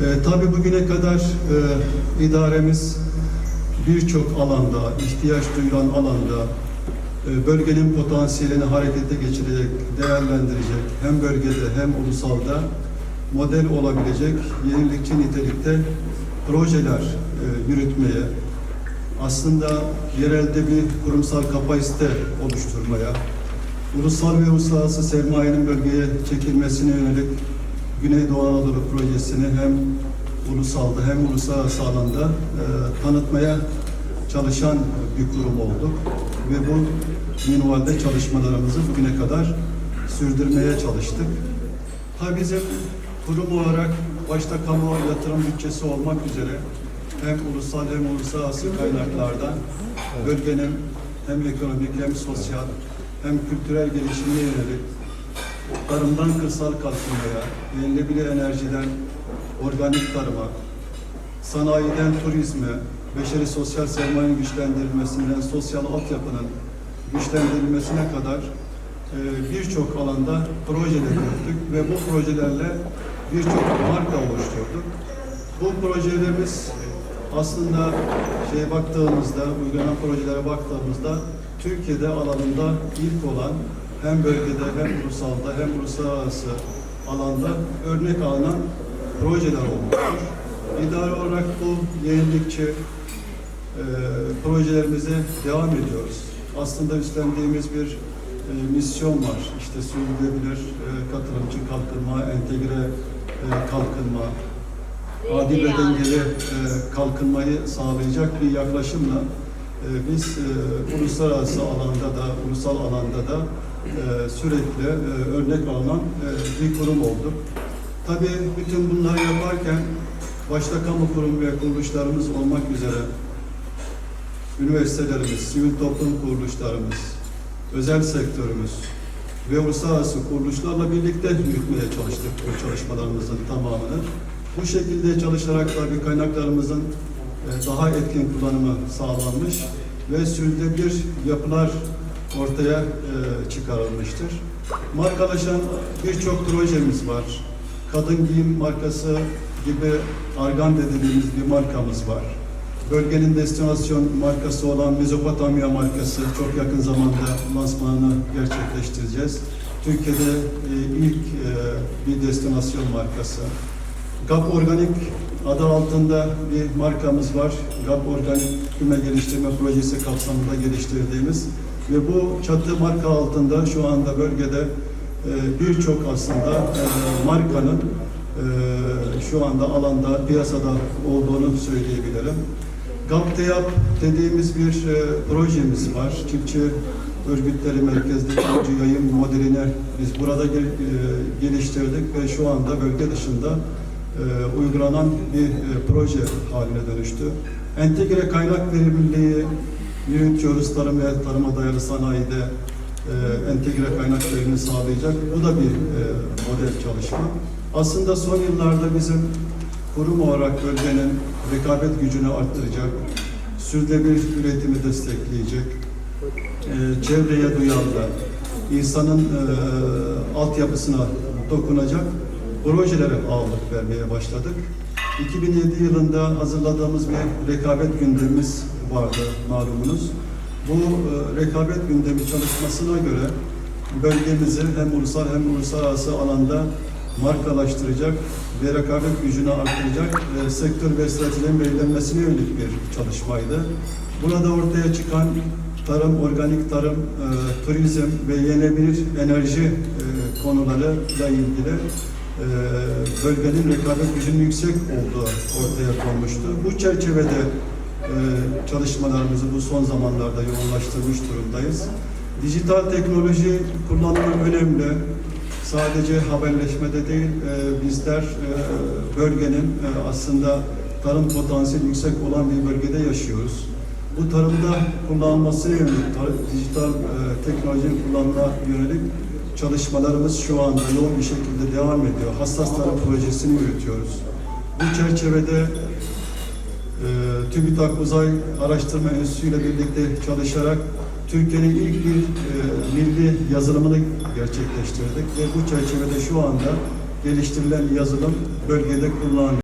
E, tabii bugüne kadar e, idaremiz birçok alanda, ihtiyaç duyulan alanda e, bölgenin potansiyelini harekete geçirecek, değerlendirecek hem bölgede hem ulusalda model olabilecek yenilikçi nitelikte projeler e, yürütmeye, aslında yerelde bir kurumsal kapasite oluşturmaya, ulusal ve uluslararası sermayenin bölgeye çekilmesine yönelik Güneydoğu Anadolu projesini hem ulusalda hem uluslararası alanda e, tanıtmaya çalışan bir kurum olduk ve bu minvalde çalışmalarımızı bugüne kadar sürdürmeye çalıştık. Ha bizim kurum olarak başta kamu yatırım bütçesi olmak üzere hem ulusal hem uluslararası kaynaklardan bölgenin hem ekonomik hem sosyal hem kültürel gelişimine yönelik tarımdan kırsal kalkınmaya, yenilebilir enerjiden organik tarıma, sanayiden turizme, beşeri sosyal sermayenin güçlendirilmesinden sosyal altyapının güçlendirilmesine kadar e, birçok alanda projeler yürüttük ve bu projelerle birçok marka oluşturduk. Bu projelerimiz aslında şeye baktığımızda, uygulanan projelere baktığımızda Türkiye'de alanında ilk olan hem bölgede hem ulusalda hem uluslararası alanda örnek alınan projeler olmuştur. İdari olarak bu yenilikçi e, projelerimize devam ediyoruz. Aslında üstlendiğimiz bir e, misyon var. İşte sürdürülebilir e, katılımcı kalkınma, entegre e, kalkınma, adil ve dengeli e, kalkınmayı sağlayacak bir yaklaşımla e, biz e, uluslararası alanda da, ulusal alanda da e, sürekli e, örnek alınan e, bir kurum olduk. Tabii bütün bunları yaparken başta kamu kurum ve kuruluşlarımız olmak üzere üniversitelerimiz, sivil toplum kuruluşlarımız, özel sektörümüz ve uluslararası kuruluşlarla birlikte yürütmeye çalıştık bu çalışmalarımızın tamamını. Bu şekilde çalışarak tabii kaynaklarımızın e, daha etkin kullanımı sağlanmış ve sürdürülebilir yapılar ortaya e, çıkarılmıştır. Markalaşan birçok projemiz var. Kadın giyim markası gibi Argan dediğimiz bir markamız var. Bölgenin destinasyon markası olan Mezopotamya markası çok yakın zamanda lansmanını gerçekleştireceğiz. Türkiye'de e, ilk e, bir destinasyon markası. GAP Organik adı altında bir markamız var. GAP Organik Küme Geliştirme Projesi kapsamında geliştirdiğimiz ve bu çatı marka altında şu anda bölgede e, birçok aslında e, markanın e, şu anda alanda piyasada olduğunu söyleyebilirim. GAPTEYAP dediğimiz bir e, projemiz var. Çiftçi örgütleri merkezli çiftçi yayın modelini biz burada gel- e, geliştirdik ve şu anda bölge dışında e, uygulanan bir e, proje haline dönüştü. Entegre kaynak verimliliği yürütüyoruz tarım ve tarıma dayalı sanayide e, entegre kaynak verimini sağlayacak. Bu da bir e, model çalışma. Aslında son yıllarda bizim kurum olarak bölgenin rekabet gücünü arttıracak, sürdürülebilir üretimi destekleyecek, e, çevreye duyarlı, insanın e, altyapısına dokunacak projelere ağırlık vermeye başladık. 2007 yılında hazırladığımız bir rekabet gündemimiz vardı malumunuz. Bu e, rekabet gündemi çalışmasına göre bölgemizi hem ulusal hem uluslararası alanda markalaştıracak ve rekabet gücünü artıracak e, sektör ve stratejilerin belirlenmesine yönelik bir çalışmaydı. Burada ortaya çıkan tarım, organik tarım, e, turizm ve yenilebilir enerji e, konularıyla ilgili e, bölgenin rekabet gücünün yüksek olduğu ortaya konmuştu. Bu çerçevede çalışmalarımızı bu son zamanlarda yoğunlaştırmış durumdayız. Dijital teknoloji kullanımı önemli. Sadece haberleşmede değil, e, bizler e, bölgenin e, aslında tarım potansiyeli yüksek olan bir bölgede yaşıyoruz. Bu tarımda kullanılmasına yönelik, dijital e, teknolojinin kullanımına yönelik çalışmalarımız şu anda yoğun bir şekilde devam ediyor. Hassas tarım projesini yürütüyoruz. Bu çerçevede e, TÜBİTAK Uzay Araştırma Enstitüsü ile birlikte çalışarak Türkiye'nin ilk bir e, milli yazılımını gerçekleştirdik ve bu çerçevede şu anda geliştirilen yazılım bölgede kullanılıyor.